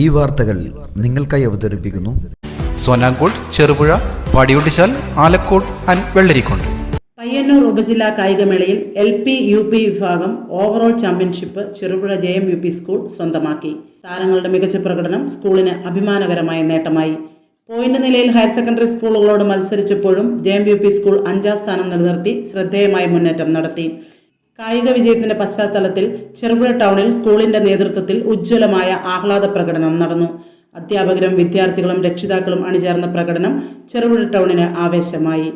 ഈ വാർത്തകൾ നിങ്ങൾക്കായി അവതരിപ്പിക്കുന്നു. സോനാങ്കോട് ചെറുപുഴ പാടിയൊട്ടിച്ചാൽ ആലക്കോട് ആൻഡ് വെള്ളരിക്കോണ്ട് പയ്യന്നൂർ ഉപജില്ലാ കായികമേളയിൽ എൽ പി യു പി വിഭാഗം overall championship Cherupuzha J M U P school സ്വന്തമാക്കി. താരങ്ങളുടെ മികച്ച പ്രകടനം സ്കൂളിന് അഭിമാനകരമായ നേട്ടമായി. പോയിന്റ് നിലയിൽ ഹയർ സെക്കൻഡറി സ്കൂളുകളോട് മത്സരിച്ചപ്പോഴും J M U P school അഞ്ചാം സ്ഥാനം നിലനിർത്തി ശ്രദ്ധേയമായ മുന്നേറ്റം നടത്തി. കായിക വിജയത്തിന്റെ പശ്ചാത്തലത്തിൽ ചെറുപുഴ ടൗണിൽ സ്കൂളിന്റെ നേതൃത്വത്തിൽ ഉജ്ജ്വലമായ ആഹ്ലാദ പ്രകടനം നടന്നു. അധ്യാപകരും വിദ്യാർത്ഥികളും രക്ഷിതാക്കളും അണിചേർന്ന പ്രകടനം ചെറുപുഴ ടൗണിന് ആവേശമായി.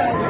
Thank you.